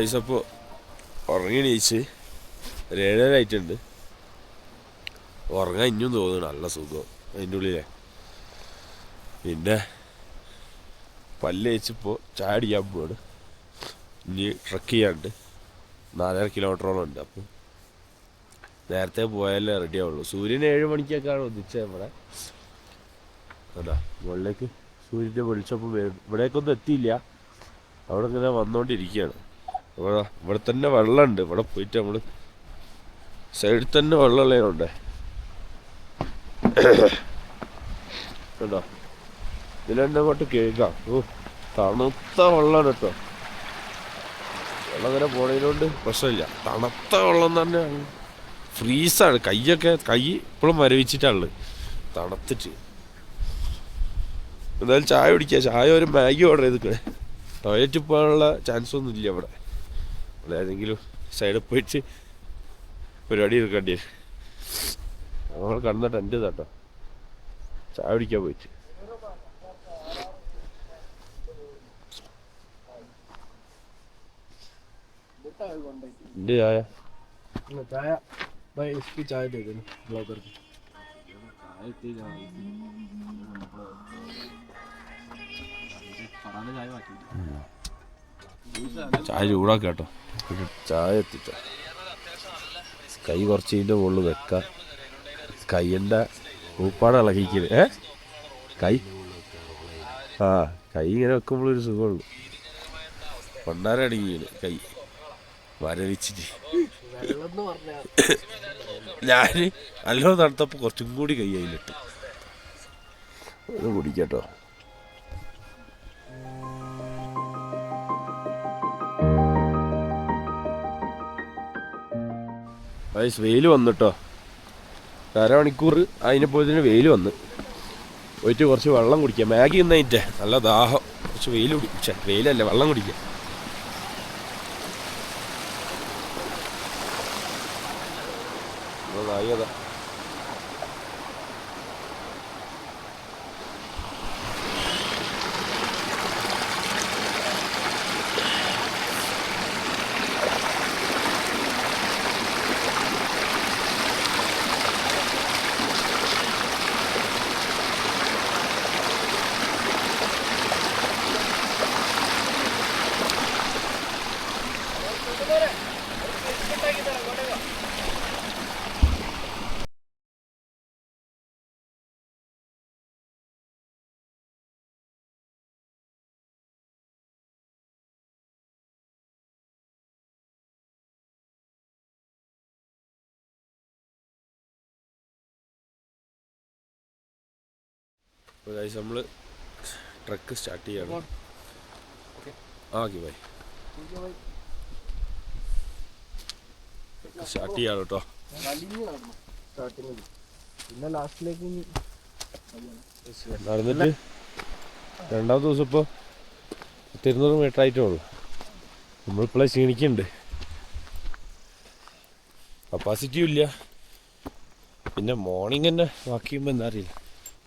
ഐസപ്പോൾ ഉറങ്ങി എണീച്ച് ഒരു ആയിട്ടുണ്ട്. ഉറങ്ങാൻ ഇനിയും തോന്നുന്നു. നല്ല സുഖം അതിന്റെ ഉള്ളിലെ. പിന്നെ പല്ല് വെച്ചിപ്പോൾ ചായ പോവാണ്. ഇനി ട്രക്ക് ചെയ്യാണ്ട് നാലര കിലോമീറ്ററോളം ഉണ്ട് അപ്പം. നേരത്തെ പോയാലേ റെഡി ആവുള്ളൂ. സൂര്യൻ ഏഴ് മണിക്കൊക്കെയാണ് ഒന്നിച്ചത് നമ്മുടെ അതാ മുകളിലേക്ക് സൂര്യന്റെ വെളിച്ചപ്പം വരും. ഇവിടേക്കൊന്നും എത്തിയില്ല. അവിടെ ഇങ്ങനെ വന്നുകൊണ്ടിരിക്കുകയാണ് ഇവിടെ ഇവിടെ തന്നെ വെള്ളമുണ്ട്. ഇവിടെ പോയിട്ട് നമ്മൾ സൈഡിൽ തന്നെ വെള്ളമുള്ളതുകൊണ്ട് കേട്ടോ ഇതിലെന്നെ അങ്ങോട്ട് കേൾക്കാം. ഓ തണുത്ത വെള്ളമാണ് കേട്ടോ. വെള്ളം അങ്ങനെ പോണതിനോണ്ട് പ്രശ്നമില്ല. തണുത്ത വെള്ളം തന്നെയാണ് ഫ്രീസാണ്. കൈയൊക്കെ കൈ ഇപ്പോഴും മരവിച്ചിട്ടാണ് തണുത്തിട്ട്. എന്തായാലും ചായ കുടിക്കുക ചായ ഒരു മാഗി ഓർഡർ ചെയ്തിട്ട് ടോയ്ലറ്റിൽ പോകാനുള്ള ചാൻസ് ഒന്നും ഇല്ല ഇവിടെ. അല്ല ഏതെങ്കിലും സൈഡിൽ പോയിട്ട് പരിപാടി എടുക്കേണ്ടി വരും. നമ്മൾ കണ്ണ ടെന്റ് കേട്ടോ ചായ പിടിക്കാൻ പോയിട്ട്. എന്റെ ചായ? ചായ. ചായ ബ്ലോഗർക്ക്. ചായ ചായ ചായ ചൂടാക്കി കേട്ടോ. ചായ എത്തിച്ച കൈ കുറച്ച് ഇതിന്റെ മുകളിൽ വെക്കാം. കൈന്റെ ഊപ്പാട് ഇളകിക്കൽ. ഏ? കൈ? ആ കൈ ഇങ്ങനെ വെക്കുമ്പോഴൊരു സുഖമുള്ളൂ അടങ്ങിയത് കൈ. പറഞ്ഞാൽ ഞാൻ നല്ലോ തണുത്തപ്പോൾ കുറച്ചും കൂടി കൈ അതിലിട്ടു. അത് കുടിക്കട്ടോ. വയസ് വെയിൽ വന്നിട്ടോ? അരമണിക്കൂർ അതിനെപ്പോഴത്തേന് വെയിൽ വന്ന്. പോയിട്ട് കുറച്ച് വെള്ളം കുടിക്കുക മാഗി തിന്നതിന്റെ നല്ല ദാഹം. കുറച്ച് വെയിൽ കുടിച്ച വെയിലല്ല വെള്ളം കുടിക്കുക നായി അപ്പോൾ guys, നമ്മൾ ട്രക്ക് സ്റ്റാർട്ട് ചെയ്യണം. ഓക്കെ ബൈ സ്റ്റാർട്ട് ചെയ്യാം കേട്ടോ സ്റ്റാർട്ടിങ് പിന്നെ ലാസ്റ്റിലേക്ക് നടന്നിട്ട് രണ്ടാമത്തെ ദിവസം ഇപ്പോൾ പത്തിരുന്നൂറ് മീറ്റർ ആയിട്ടേ ഉള്ളൂ. നമ്മളിപ്പോഴേ ക്ഷീണിക്കുന്നുണ്ട് കപ്പാസിറ്റിയും ഇല്ല. പിന്നെ മോർണിംഗ് തന്നെ വാക്ക് ചെയ്യുമ്പോൾ എന്താ അറിയില്ല.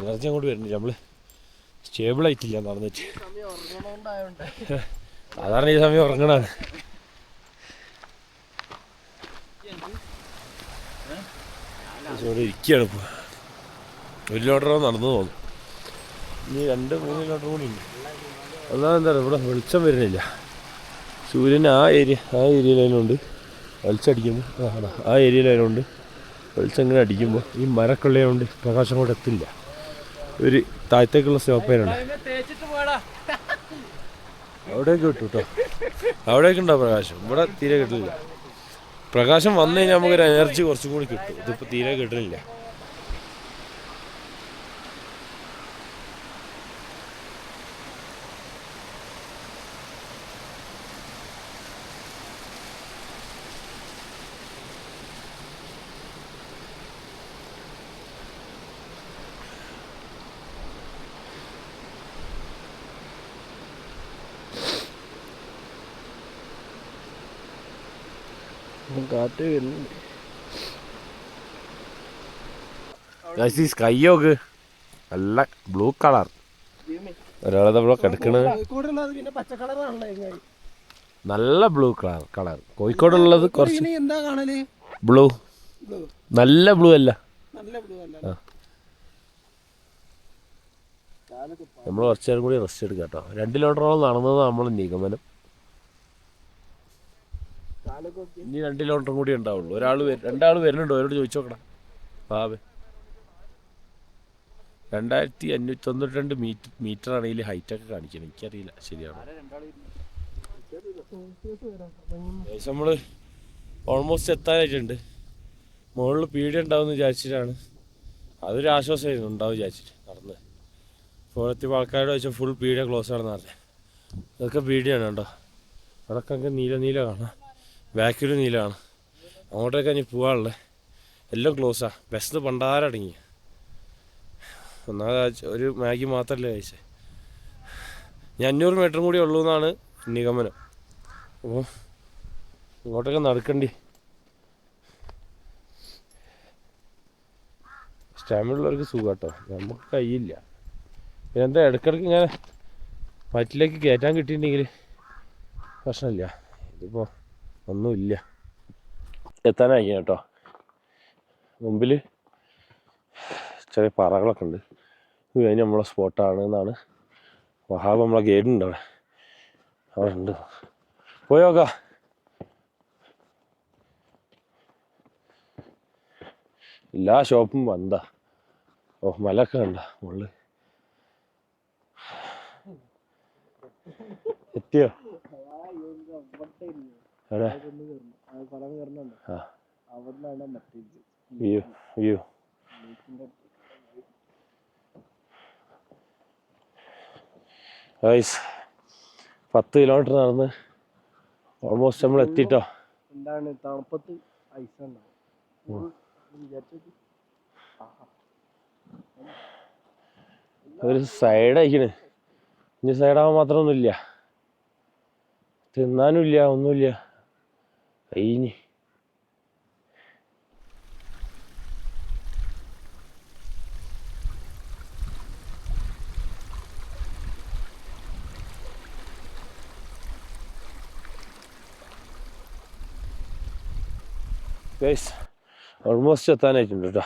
എനർജി അങ്ങോട്ട് വരുന്നില്ല നമ്മൾ സ്റ്റേബിൾ ആയിട്ടില്ല നടന്നിട്ട്. സാധാരണ ഈ സമയം ഉറങ്ങണാണ് ഇവിടെ ഇരിക്കുകയാണ് ഇപ്പോൾ ഒരു ലോട്ടറോ നടന്നു തോന്നുന്നു ഇനി രണ്ട് മൂന്ന് കിലോമീറ്റർ കൂടി ഉണ്ട്. അതാണ് എന്താ പറയുക ഇവിടെ വെളിച്ചം വരുന്നില്ല. സൂര്യൻ ആ ഏരിയ ആ ഏരിയയിലുണ്ട് വെളിച്ചടിക്കുമ്പോൾ ആ അതാ, ആ ഏരിയയിലുണ്ട് വെളിച്ചം ഇങ്ങനെ അടിക്കുമ്പോൾ ഈ മരക്കൊള്ളയുണ്ട് പ്രകാശം കൂടെ എത്തില്ല. ഒരു താഴത്തേക്കുള്ള പോടാ അവിടേക്ക് കിട്ടും കേട്ടോ അവിടേക്ക് ഉണ്ടാവും പ്രകാശം? ഇവിടെ തീരെ കിട്ടില്ല പ്രകാശം വന്നു കഴിഞ്ഞാൽ നമുക്കൊരു എനർജി കുറച്ചും കൂടി കിട്ടും. ഇതിപ്പോൾ തീരെ കിട്ടുന്നില്ല കാറ്റ് വരുന്നുണ്ട്. സ്കൈ നോക്ക് നല്ല ബ്ലൂ കളർ ഒരാളത് ഇവിടെ കിടക്കണത് നല്ല ബ്ലൂ കളർ കളർ കോഴിക്കോടുള്ളത് കുറച്ച് ഇനി എന്താ കാണൽ? ബ്ലൂ നല്ല ബ്ലൂ അല്ല. നല്ല ബ്ലൂ അല്ല. നമ്മൾ കുറച്ചു നേരം കൂടി റെസ്റ്റ് എടുക്കാം കേട്ടോ രണ്ട് കിലോമീറ്ററോളം നടന്നത് നമ്മൾ നിഗമനം. ഇനി രണ്ട് കിലോമീറ്റർ കൂടി ഉണ്ടാവുള്ളൂ. ഒരാൾ രണ്ടാൾ വരുന്നുണ്ടോ. അവരോട് ചോദിച്ചു നോക്കണം. ബാബേ രണ്ടായിരത്തി അഞ്ഞൂറ്റി തൊണ്ണൂറ്റി രണ്ട് മീറ്റർ മീറ്റർ ആണെങ്കിൽ ഹൈറ്റൊക്കെ കാണിക്കണം എനിക്കറിയില്ല. ശരിയാണ്? നമ്മൾ ഓൾമോസ്റ്റ് എത്താനായിട്ടുണ്ട്. മുകളിൽ പീഡി ഉണ്ടാവും എന്ന് വിചാരിച്ചിട്ടാണ്. അതൊരു ആശ്വാസമായിരുന്നു. ഉണ്ടാവും വിചാരിച്ചിട്ട് നടന്ന്. പോലത്തെ ആൾക്കാരോട് ചോദിച്ചാൽ ഫുൾ പീഡിയ ക്ലോസ് ആണെന്ന് പറഞ്ഞത് ഇതൊക്കെ പീഡിയാണ് കേട്ടോ. അതൊക്കെ നീല നീല കാണാം. ബാക്കിലും നീലമാണ് അങ്ങോട്ടൊക്കെ ഇനി പോകാനുള്ളത് എല്ലാം ക്ലോസാ ബസ് പണ്ടാരടങ്ങി ഒന്നാമത് ഒരു മാഗി മാത്രമല്ലേ കഴിച്ചേ. ഞാൻ അഞ്ഞൂറ് മീറ്ററും കൂടി ഉള്ളൂ എന്നാണ് നിഗമനം. അപ്പോൾ ഇങ്ങോട്ടൊക്കെ നടക്കണ്ടി. സ്റ്റാമിനുള്ളവർക്ക് സുഖം കേട്ടോ നമുക്ക് കയ്യില്ല. പിന്നെ എന്താ ഇടയ്ക്കിടയ്ക്ക് ഇങ്ങനെ വയറ്റിലേക്ക് കയറ്റാൻ കിട്ടിയിട്ടുണ്ടെങ്കിൽ പ്രശ്നമില്ല. ഇതിപ്പോൾ ഒന്നുമില്ല. എത്താനായി കേട്ടോ. മുമ്പിൽ ചെറിയ പാറകളൊക്കെ ഉണ്ട്. ഇത് കഴിഞ്ഞ് നമ്മളെ സ്പോട്ടാണ് എന്നാണ് വഹാബ് നമ്മളെ ഗൈഡ് ഉണ്ട് അവിടെ. അവിടെ ഉണ്ട്. പോയോക്ക എല്ലാ ഷോപ്പും വന്താ ഓ മലൊക്കെ കണ്ട മുകളിൽ എത്തിയോ? എവിടെ ആ വ്യൂ വ്യൂ ഗൈസ് പത്ത് കിലോമീറ്റർ നടന്ന് ഓൾമോസ്റ്റ് നമ്മൾ എത്തിട്ടോ? എന്താണ് തണുപ്പത്ത് ഐസ് ഒരു സൈഡ് അയക്കണ് ഇനി സൈഡാവാൻ മാത്രമൊന്നുമില്ല. തിന്നാനുമില്ല ഒന്നുമില്ല. കഴിഞ്ഞ് ഗൈസ് ഓൾമോസ്റ്റ് എത്താനായിട്ടുണ്ട് കേട്ടോ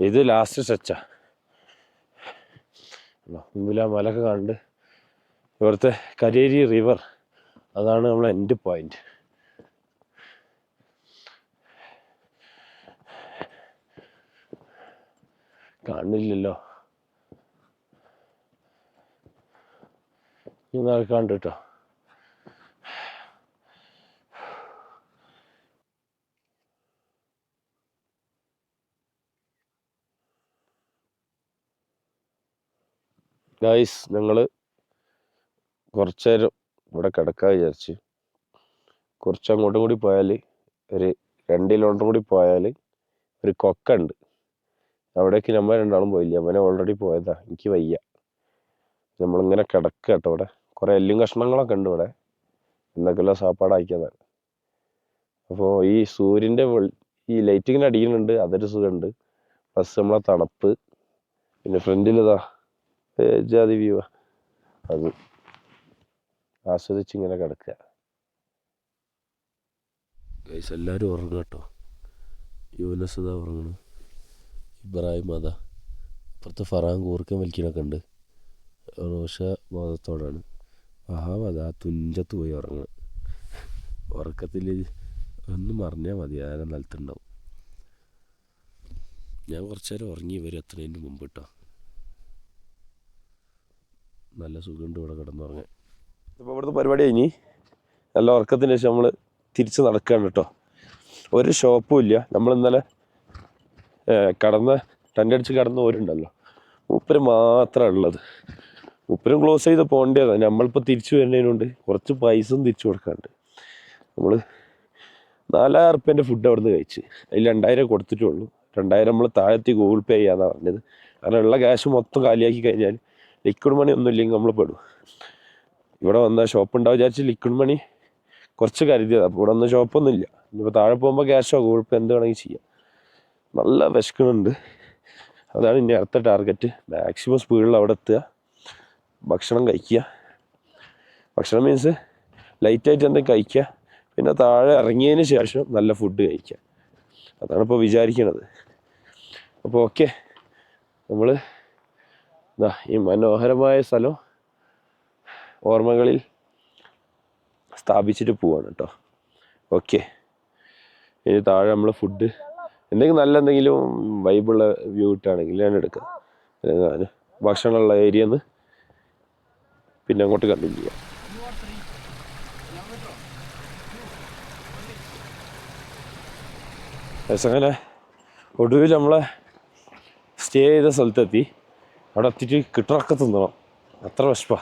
ഇത് ലാസ്റ്റ് സ്ട്രെച്ചാണ് മുമ്പിൽ ആ മലൊക്കെ കണ്ട് ഇവിടുത്തെ കരേരി റിവർ അതാണ് നമ്മളെ എൻഡ് പോയിന്റ് കാണില്ലല്ലോ ഇന്നാൾ കണ്ടിട്ടോ? ഗൈസ് ഞങ്ങൾ കുറച്ച് നേരം ഇവിടെ കിടക്കാൻ വിചാരിച്ച്. കുറച്ച് അങ്ങോട്ടും കൂടി പോയാൽ ഒരു രണ്ട് കിലോമീറ്റർ കൂടി പോയാൽ ഒരു കൊക്കുണ്ട് അവിടേക്ക് നമ്മൾ രണ്ടാളും പോയില്ല? അവനെ ഓൾറെഡി പോയതാ. എനിക്ക് വയ്യ. നമ്മളിങ്ങനെ കിടക്കുക കേട്ടോ ഇവിടെ. കുറേ എല്ലും കഷ്ണങ്ങളൊക്കെ ഉണ്ട് ഇവിടെ. എന്തൊക്കെയല്ലോ സാപ്പാടാക്കിയതാണ് അപ്പോൾ ഈ സൂര്യന്റെ ഈ ലൈറ്റ് ഇങ്ങനെ അടിക്കുന്നുണ്ട്. അതൊരു സുഖമുണ്ട്. പ്ലസ് നമ്മളെ തണുപ്പ്. പിന്നെ ഫ്രണ്ടിലിതാ ജാതി വ്യൂ അത് ആസ്വദിച്ച് ഇങ്ങനെ കിടക്കുക. എല്ലാവരും ഉറങ്ങുക കേട്ടോ. യൂനസ് ഇതാ ഉറങ്ങണം. ഇബ്രാഹിം മത അപ്പുറത്ത് ഫറാൻ കൂർക്കം വലിക്കണൊക്കെ ഉണ്ട്. റോഷ ബോധത്തോടാണ്. മഹാമത തുഞ്ചത്ത് പോയി ഉറങ്ങണം. ഉറക്കത്തിൽ ഒന്ന് മറിഞ്ഞാൽ മതി ആരെ നിലത്തുണ്ടാവും. ഞാൻ കുറച്ച് നേരം ഉറങ്ങി ഇവർ എത്തുന്നതിന് മുമ്പ് കേട്ടോ നല്ല സുഖമുണ്ട് ഇവിടെ കിടന്നുറങ്ങാൻ. ഇപ്പോൾ ഇവിടുത്തെ പരിപാടി കഴിഞ്ഞ്. നല്ല ഉറക്കത്തിന് ശേഷം നമ്മൾ തിരിച്ച് നടക്കുകയാണ് കേട്ടോ ഒരു ഷോപ്പും ഇല്ല. നമ്മൾ ഇന്നലെ കടന്ന് തന്റെ അടിച്ച് കടന്ന ഓരുണ്ടല്ലോ. മൂപ്പര് മാത്രമേ ഉള്ളത് മൂപ്പരും ക്ലോസ് ചെയ്ത് പോകേണ്ടതാണ്. നമ്മളിപ്പോൾ തിരിച്ചു വരുന്നതിനുണ്ട് കുറച്ച് പൈസയും തിരിച്ചു കൊടുക്കാണ്ട് നമ്മൾ നാലായിരം റുപ്യന്റെ ഫുഡ് അവിടെ നിന്ന് കഴിച്ച്. അതിൽ രണ്ടായിരം കൊടുത്തിട്ടുള്ളൂ. രണ്ടായിരം നമ്മൾ താഴത്തി ഗൂഗിൾ പേ ചെയ്യാന്നാണ് പറഞ്ഞത്. കാരണം ഉള്ള ക്യാഷ് മൊത്തം കാലിയാക്കി കഴിഞ്ഞാൽ ലിക്വിഡ് മണി ഒന്നും ഇല്ലെങ്കിൽ നമ്മൾ പെടും. ഇവിടെ വന്ന ഷോപ്പ് ഉണ്ടാവും വിചാരിച്ച് ലിക്വിഡ് മണി കുറച്ച് കരുതിയത്. അപ്പോൾ ഇവിടെ വന്ന ഷോപ്പൊന്നും ഇല്ല ഇനിയിപ്പോൾ താഴെ പോകുമ്പോൾ ക്യാഷോ ഗൂഗിൾ പേ എന്ത് വേണമെങ്കിൽ ചെയ്യാം. നല്ല വിശക്കുന്നുണ്ട്. അതാണ് ഇനി അടുത്ത ടാർഗറ്റ്. മാക്സിമം സ്പീഡിൽ അവിടെ എത്തുക. ഭക്ഷണം കഴിക്കുക. ഭക്ഷണം മീൻസ് ലൈറ്റായിട്ട് എന്തെങ്കിലും കഴിക്കുക. പിന്നെ താഴെ ഇറങ്ങിയതിന് ശേഷം നല്ല ഫുഡ് കഴിക്കുക. അതാണ് ഇപ്പോൾ വിചാരിക്കണത്. അപ്പോൾ ഓക്കെ നമ്മൾ ഇതാ ഈ മനോഹരമായ സ്ഥലം ഓർമ്മകളിൽ സ്ഥാപിച്ചിട്ട് പോവാണ് കേട്ടോ. ഓക്കെ ഇനി താഴെ നമ്മൾ ഫുഡ് എന്തെങ്കിലും നല്ല എന്തെങ്കിലും വൈബുള്ള വ്യൂ കിട്ടുകയാണെങ്കിൽ ഞാൻ എടുക്കുക ഞാൻ ഭക്ഷണമുള്ള ഏരിയ നിന്ന് പിന്നെ അങ്ങോട്ട് കണ്ടിന്യൂ ചെയ്യാം. അങ്ങനെ ഒടുവിൽ നമ്മളെ സ്റ്റേ ചെയ്ത സ്ഥലത്തെത്തി. അവിടെ എത്തിയിട്ട് കിട്ടറൊക്കെ തിന്നണം. അത്ര വിശപ്പാ.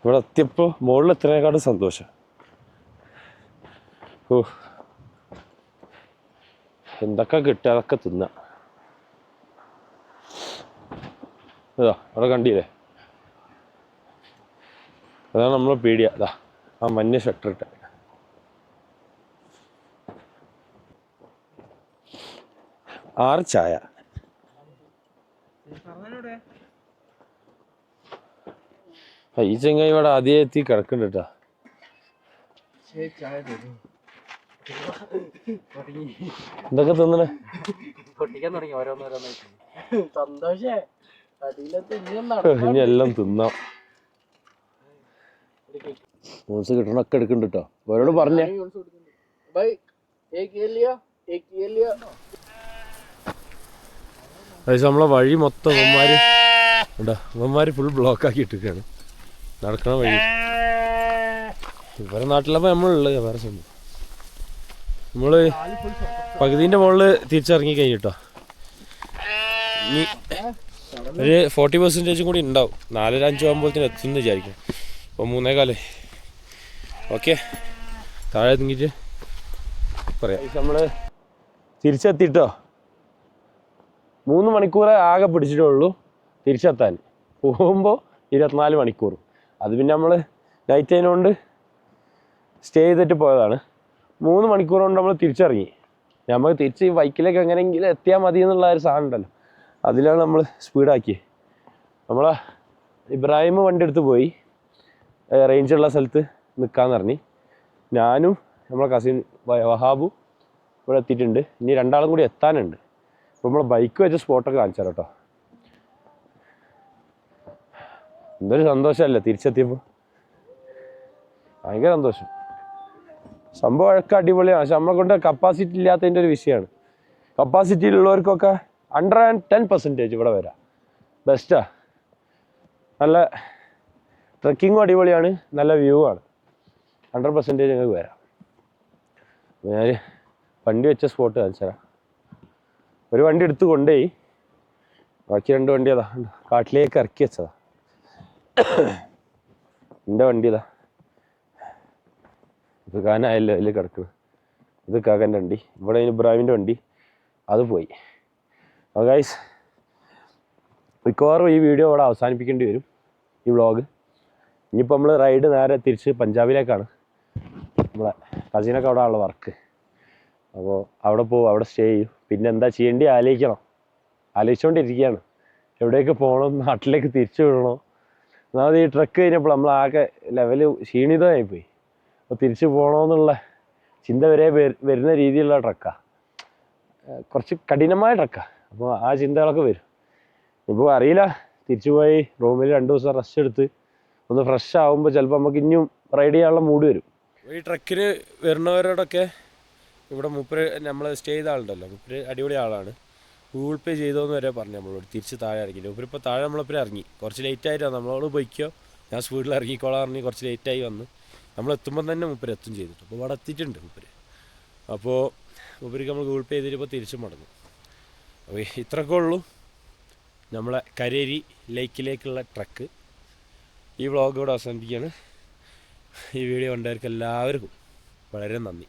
ഇവിടെ എത്തിയപ്പോൾ മുകളിൽ എത്രയേക്കാളും സന്തോഷം. ഓ എന്തൊക്കെ കിട്ടുക അതൊക്കെ തിന്നാം. ഇതാ അവിടെ കണ്ടില്ലേ? അതാണ് നമ്മൾ പേടിയ അതാ ആ മഞ്ഞ ഷട്ടർ ഇട്ട. ആറ് ചായ. ഈ ചെങ്ങായി ഇവിടെ ആദ്യം എത്തി കിടക്കുന്നുണ്ട് കേട്ടോ. എന്തൊക്കെ തിന്നണേ? പൊട്ടിക്കാൻ തുടങ്ങി ഓരോന്നോരോന്നായിട്ട് സന്തോഷേ. ഇനി എല്ലാം തിന്നാം. യൂൺസ് കിട്ടണൊക്കെ എടുക്കുന്നുണ്ട് കേട്ടോ അവരോട് പറഞ്ഞേ. നമ്മളെ വഴി മൊത്തം ഇവന്മാര് ഉണ്ടാ ഇവന്മാര് ഫുൾ ബ്ലോക്ക് ആക്കി ഇട്ടിരിക്കുകയാണ് നടക്കണ വഴി. ഇവരെ നാട്ടിലപ്പോൾ നമ്മളുള്ളത് വേറെ സംഭവം നമ്മൾ പകുതിന്റെ മുകളിൽ തിരിച്ചിറങ്ങി കഴിഞ്ഞിട്ടോ. ഇനി ഒരു ഫോർട്ടി പെർസെന്റേജും കൂടി ഉണ്ടാവും. നാലര അഞ്ചു ആകുമ്പോഴത്തേന് എത്തുമെന്ന് വിചാരിക്കും അപ്പോൾ മൂന്നേ കാലേ. ഓക്കെ. താഴെ തിങ്ങിട്ട് പറയാം. നമ്മൾ തിരിച്ചെത്തിട്ടോ. മൂന്ന് മണിക്കൂറേ ആകെ പിടിച്ചിട്ടേ ഉള്ളൂ തിരിച്ചെത്താൻ. പോകുമ്പോൾ ഇരുപത്തിനാല് മണിക്കൂർ. അത് പിന്നെ നമ്മൾ നൈറ്റ് അതിനുകൊണ്ട് സ്റ്റേ ചെയ്തിട്ട് പോയതാണ്. മൂന്ന് മണിക്കൂർ കൊണ്ട് നമ്മൾ തിരിച്ചിറങ്ങി. നമുക്ക് തിരിച്ച് ഈ ബൈക്കിലേക്ക് എങ്ങനെയെങ്കിലും എത്തിയാൽ മതി എന്നുള്ള ഒരു സാധനം ഉണ്ടല്ലോ. അതിലാണ് നമ്മൾ സ്പീഡാക്കിയത് നമ്മൾ ഇബ്രാഹിം വണ്ടി എടുത്ത് പോയി. റേഞ്ച് ഉള്ള സ്ഥലത്ത് നിൽക്കാമെന്ന് പറഞ്ഞു. ഞാനും നമ്മളെ കസിൻ വഹാബും ഇവിടെ എത്തിയിട്ടുണ്ട്. ഇനി രണ്ടാളും കൂടി എത്താനുണ്ട്. അപ്പോൾ നമ്മൾ ബൈക്ക് വെച്ച് സ്പോട്ടൊക്കെ കാണിച്ചു തരാം കേട്ടോ. എന്തൊരു സന്തോഷമല്ലേ തിരിച്ചെത്തിയപ്പോൾ ഭയങ്കര സന്തോഷം. സംഭവം അഴക്ക അടിപൊളിയാണ്. പക്ഷെ നമ്മളെ കൊണ്ട് കപ്പാസിറ്റി ഇല്ലാത്തതിന്റെ ഒരു വിഷയമാണ്. കപ്പാസിറ്റി ഉള്ളവർക്കൊക്കെ ഹൺഡ്രഡ് ആൻഡ് ടെൻ പെർസെന്റേജ് ഇവിടെ വരാം. ബെസ്റ്റാ നല്ല ട്രക്കിങ്ങും അടിപൊളിയാണ്. നല്ല വ്യൂ ആണ്. ഹൺഡ്രഡ് പെർസെന്റേജ് ഞങ്ങൾക്ക് വരാം. ഞാൻ വണ്ടി വെച്ച സ്പോട്ട് കാണിച്ചു തരാം. ഒരു വണ്ടി എടുത്ത് കൊണ്ടുപോയി. ബാക്കി രണ്ട് വണ്ടി അതാ. കാട്ടിലേക്ക് ഇറക്കി വെച്ചതാ. എന്റെ വണ്ടി ഇതാ. ഇത് കാനായല്ലോ അതിൽ കിടക്കുന്നത് ഇത് കാക്കന്റെ വണ്ടി. ഇവിടെ ഇബ്രാഹിമിന്റെ വണ്ടി. അത് പോയി. അപ്പോൾ ഗൈസ് മിക്കവാറും ഈ വീഡിയോ ഇവിടെ അവസാനിപ്പിക്കേണ്ടി വരും. ഈ വ്ളോഗ് ഇനിയിപ്പോൾ നമ്മൾ റൈഡ് നേരെ തിരിച്ച് പഞ്ചാബിലേക്കാണ്. നമ്മളെ കസിനൊക്കെ അവിടെ ഉള്ള വർക്ക് അപ്പോൾ അവിടെ പോകും അവിടെ സ്റ്റേ ചെയ്യും. പിന്നെ എന്താ ചെയ്യേണ്ടി ആലോചിക്കണം. ആലോചിച്ചുകൊണ്ടിരിക്കുകയാണ് എവിടേക്ക് പോകണം നാട്ടിലേക്ക് തിരിച്ചു വിടണോ? ഒന്നാമത് ഈ ട്രക്ക് കഴിഞ്ഞപ്പോൾ നമ്മൾ ആകെ ലെവൽ ക്ഷീണിതമായിപ്പോയി. തിരിച്ചു പോകണമെന്നുള്ള ചിന്ത വരെ വരുന്ന രീതിയിലുള്ള ട്രക്കാണ് കുറച്ച് കഠിനമായ ട്രക്കാണ് അപ്പോൾ ആ ചിന്തകളൊക്കെ വരും. ഇപ്പോൾ അറിയില്ല. തിരിച്ചു പോയി റൂമിൽ രണ്ട് ദിവസം റെസ്റ്റ് എടുത്ത് ഒന്ന് ഫ്രഷ് ആകുമ്പോൾ ചിലപ്പോൾ നമുക്ക് ഇനിയും റൈഡ് ചെയ്യാനുള്ള മൂഡ് വരും. ഈ ട്രക്കിന് വരുന്നവരോടൊക്കെ ഇവിടെ മുപ്പര് നമ്മൾ സ്റ്റേ ചെയ്ത ആളുണ്ടല്ലോ. മുപ്പര് അടിപൊളി ആളാണ്. ഗൂഗിൾ പേ ചെയ്തോന്ന് വരെ പറഞ്ഞു നമ്മളോട്. തിരിച്ച് താഴെ ഇറങ്ങി. മൂപ്പര് ഇപ്പോൾ താഴെ നമ്മളിപ്പോൾ ഇറങ്ങി. കുറച്ച് ലേറ്റ് ആയിട്ടാണ് നമ്മളോട് പോയിക്കോ. ഞാൻ സ്പീഡിൽ ഇറങ്ങിക്കോളാം പറഞ്ഞ് കുറച്ച് ലേറ്റ് ആയി വന്ന്. നമ്മൾ എത്തുമ്പോൾ തന്നെ മൂപ്പര് എത്തും ചെയ്തിട്ട് അപ്പോൾ ഇവിടെ എത്തിയിട്ടുണ്ട് മൂപ്പര്. അപ്പോൾ മുപ്പരിക്ക് നമ്മൾ ഗൂഗിൾ പേ ചെയ്തിട്ട് തിരിച്ചു മടങ്ങും. അപ്പോൾ ഇത്രയൊക്കെ ഉള്ളൂ നമ്മളെ കരേരി ലേക്കിലേക്കുള്ള ട്രക്ക്. ഈ വ്ളോഗ് ഇവിടെ അവസാനിപ്പിക്കുകയാണ്. ഈ വീഡിയോ കണ്ടവർക്ക് എല്ലാവർക്കും വളരെ നന്ദി.